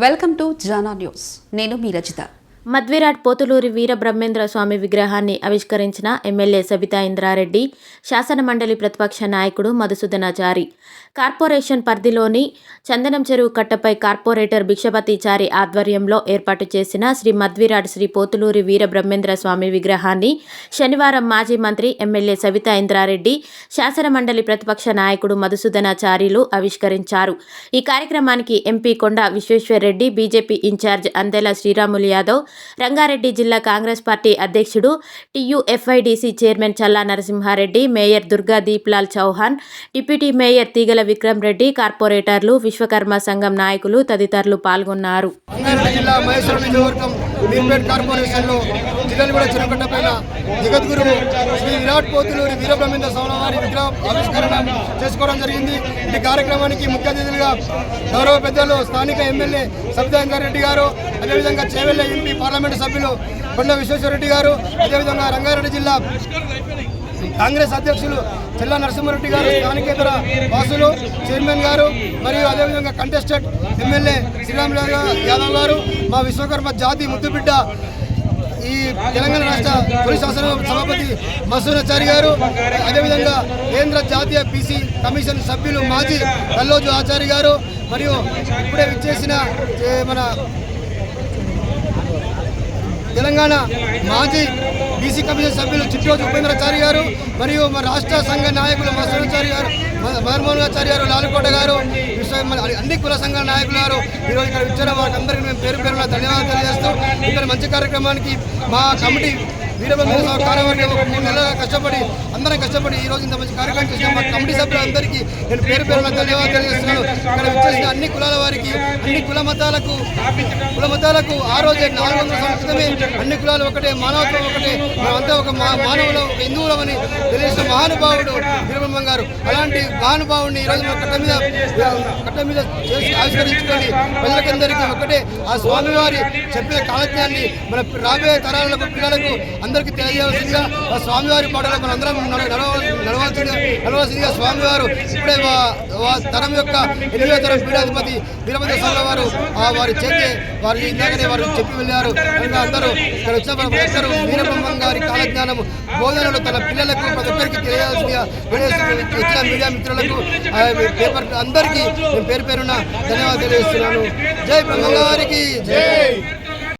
Welcome to Jana news. నేను మీ రచిత. మధ్విరాట్ పోతులూరి వీరబ్రహ్మేంద్ర స్వామి విగ్రహాన్ని ఆవిష్కరించిన ఎమ్మెల్యే సబితా ఇంద్రారెడ్డి శాసనమండలి ప్రతిపక్ష నాయకుడు మధుసూదనాచారి. కార్పొరేషన్ పరిధిలోని చందనం చెరువు కట్టపై కార్పొరేటర్ భిక్షపతిచారి ఆధ్వర్యంలో ఏర్పాటు చేసిన శ్రీ మధ్విరాట్ శ్రీ పోతులూరి వీర బ్రహ్మేంద్ర స్వామి విగ్రహాన్ని శనివారం మాజీ మంత్రి ఎమ్మెల్యే సబితా ఇంద్రారెడ్డి శాసనమండలి ప్రతిపక్ష నాయకుడు మధుసూదనాచార్యులు ఆవిష్కరించారు. ఈ కార్యక్రమానికి MP Konda Vishweshwar Reddy BJP in-charge Andela Sriramulu Yadav Rangareddy జిల్లా కాంగ్రెస్ పార్టీ అధ్యక్షుడు TUFIDC chairman Challa Narasimhareddy mayor Durga Deeplal Chauhan deputy mayor Teegala Vikram Reddy కార్పొరేటర్లు విశ్వకర్మ సంఘం నాయకులు తదితరులు పాల్గొన్నారు. రంగారెడ్డి కూడా పైన జగద్గురు శ్రీ విరాట్ పోతులూరి వీరబ్రహ్మేంద్ర స్వామి వారి విగ్రహ ఆవిష్కరణ చేసుకోవడం జరిగింది. ఈ కార్యక్రమానికి ముఖ్య అతిథులుగా గౌరవ పెద్దలు స్థానిక ఎమ్మెల్యే సబితా రెడ్డి గారు అదేవిధంగా చేవెళ్ళ ఎంపీ పార్లమెంటు సభ్యులు కొండ విశ్వేశ్వరరెడ్డి గారు అదేవిధంగా రంగారెడ్డి జిల్లా కాంగ్రెస్ అధ్యక్షులు చెల్లా నరసింహారెడ్డి గారు స్థానికేతర వాసులు చైర్మన్ గారు మరియు అదేవిధంగా కంటెస్టెడ్ ఎమ్మెల్యే శ్రీరాములు యాదవ్ గారు మా విశ్వకర్మ జాతి ముద్దుబిడ్డ ఈ తెలంగాణ రాష్ట్ర తొలి శాసన సభాపతి మసూరాచారి గారు అదేవిధంగా కేంద్ర జాతీయ పీసీ కమిషన్ సభ్యులు మాజీ కల్లోజు ఆచారి గారు మరియు ఇప్పుడే విచ్చేసిన మన తెలంగాణ మాజీ బీసీ కమిషన్ సభ్యులు చిట్టోజు ఉపేంద్రాచారి గారు మరియు మా రాష్ట్ర సంఘ నాయకులు మసూరాచారి గారు. మదర్మోహనాచారి గారు లాలుకోట గారు అన్ని కుల సంఘాల నాయకులు గారు ఈరోజు ఇక్కడ ఇచ్చారు. వారికి అందరికీ మేము పేరు పేరున ధన్యవాదాలు తెలియజేస్తూ ఇక్కడ మంచి కార్యక్రమానికి మా కమిటీ వీరభద్ర కార్యవర్గం ఒక మూడు నెలలుగా కష్టపడి అందరం కష్టపడి ఈ రోజు ఇంత మంచి కార్యక్రమం చేసిన మా కమిటీ సభ్యులందరికీ నేను పేరు పేరున ధన్యవాదాలు తెలియజేస్తున్నాను. ఇక్కడ వచ్చేసిన అన్ని కులాల వారికి అన్ని కుల మతాలకు కుల మతాలకు ఆ రోజే నాలుగు వందల సంవత్సరమే అన్ని కులాలు ఒకటే మానవత్వం ఒకటే అంతా ఒక మా మానవులు ఒక హిందువులమని తెలియజేసిన మహానుభావుడు వీరబ్రహ్మం గారు. అలాంటి మహానుభావుడిని ఈరోజు మా కట్ట మీద కట్ట మీద చేసి ఆవిష్కరించుకొని ప్రజలకందరికీ ఒకటే ఆ స్వామివారి చెప్పిన కాలజ్ఞాన్ని మన రాబోయే తరాలకు పిల్లలకు అందరికీ తెలియజేయాల్సిందిగా ఆ స్వామివారి పాటలో మనందరం నడవాల్సిందిగా నడవాల్సిందిగా స్వామివారు ఇప్పుడే వా- వా తరం యొక్క ఎనిమిదో తరం పీఠాధిపతి వీరభద్ర స్వామి వారు ఆ వారి చేతి వారి ఇందాకనే వారు చెప్పి వెళ్ళారు. అందరూ ఇక్కడ వచ్చిన ప్రతి వీరబ్రహ్మం గారి కాలజ్ఞానం బోధనలు తన పిల్లలకు ప్రతి ఒక్కరికి తెలియాల్సిందిగా వచ్చిన మీడియా మిత్రులకు ఆ పేపర్ అందరికీ నేను పేరు పేరున ధన్యవాదాలు తెలియజేస్తున్నాను జై బ్రహ్మం గారికి జై.